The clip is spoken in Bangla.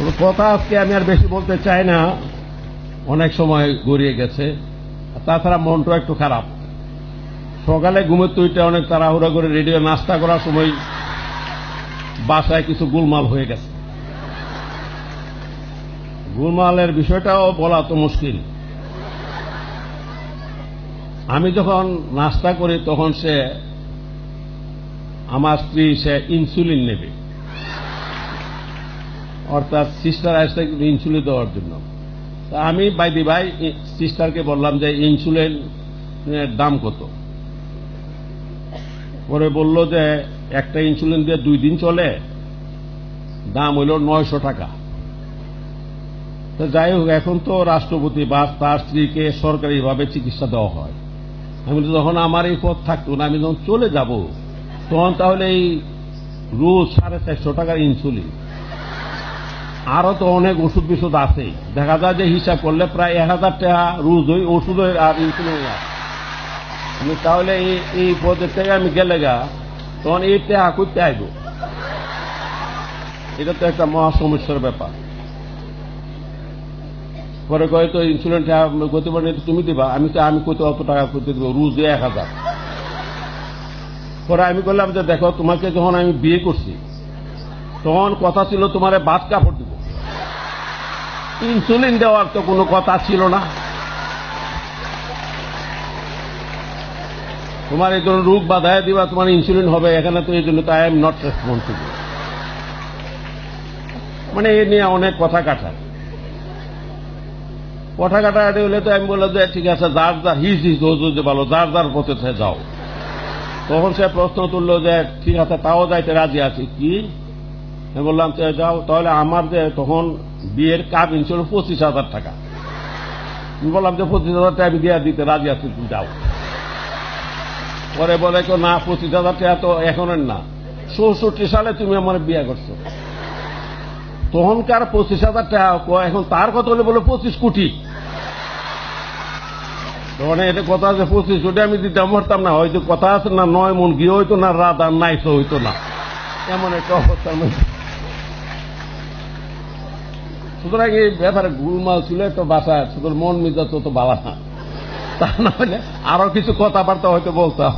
কথা আজকে আমি আর বেশি বলতে চাই না। অনেক সময় গড়িয়ে গেছে। তাছাড়া মনটা একটু খারাপ। সকালে ঘুমের তুইটা অনেক তাড়াহুড়া করে রেডিও নাস্তা করার সময় বাসায় কিছু গোলমাল হয়ে গেছে। গোলমালের বিষয়টাও বলা তো মুশকিল। আমি যখন নাস্তা করি তখন সে, আমার স্ত্রী সে ইনসুলিন নেবে। অর্থাৎ সিস্টার আসতে ইনসুলিন দেওয়ার জন্য। তা আমি বাইদি ভাই সিস্টারকে বললাম যে ইনসুলিনের দাম কত? পরে বলল যে একটা ইনসুলিন দিয়ে দুই দিন চলে, দাম হইল নয়শো টাকা। তো যাই হোক, এখন তো রাষ্ট্রপতি বা তার স্ত্রীকে সরকারিভাবে চিকিৎসা দেওয়া হয়। আমি যখন আমার এই পথ থাকতো না, আমি যখন চলে যাব, তখন তাহলে এই রোজ সাড়ে চারশো টাকার ইনসুলিন আরও তো অনেক ওষুধ বিষুধ আছে। দেখা যায় যে হিসাব করলে প্রায় এক হাজার টাকা রোজ ওই ওষুধ আর ইনসুলিন তাহলে এই- পদের থেকে আমি গেলে গা, তখন এই টাকা করতে আইব? এটা তো একটা মহা সমস্যার ব্যাপার। পরে কয়ে তো ইনসুলিন করতে পারেন তুমি দিবা? আমি তো, আমি কত অত টাকা করতে দেবো, রোজ এক হাজার। পরে আমি বললাম যে দেখো, তোমাকে যখন আমি বিয়ে করছি, তখন কথা ছিল তোমার বাদ কাপড় ইনসুলিন দেওয়ার তো কোনো কথা ছিল না। তোমার এই ধরনের রোগ বাধায় দিবা, তোমার ইনসুলিন হবে, এখানে তো এই জন্য তো আই এম নট রেসপন্সিবল মানে এ নিয়ে অনেক কথা কাটা। কথা কাটাকাটি হলে তো আমি বললাম যে, ঠিক আছে, যার যার হিস হিস যে ভালো, যার যার পথে যাও। তখন সে প্রশ্ন তুললো যে, ঠিক আছে, তাও যাইতে রাজি আছি। কি? বললাম যাও, তাহলে আমার যে তখন বিয়ের কাপ ছিল পঁচিশ হাজার টাকা। আমি বললাম যে পঁচিশ হাজার টাকা আমি দিয়ে দিতে রাজি আছি, তুমি যাও। পরে বলে কেউ, না, পঁচিশ হাজার টাকা তো এখনের না। চৌষট্টি সালে তুমি আমার বিয়ে করছ। তখনকার পঁচিশ হাজার টাকা এখন তার কথা হলে বলে পঁচিশ কোটি। তখন এটা কথা আছে পঁচিশ কোটি আমি দিতে পারতাম না। হয়তো কথা আছে না, নয় মন গিয়ে হইতো না, রাত আর নাইসও হইতো না। এমন একটা অবস্থার মধ্যে। সুতরাং এই ব্যাপারে গুরুমাল ছিল একটা বাসা সুতরাং মন মেজাজ তো বাবা না। তা না হলে আরও কিছু কথাবার্তা হয়তো বলতাম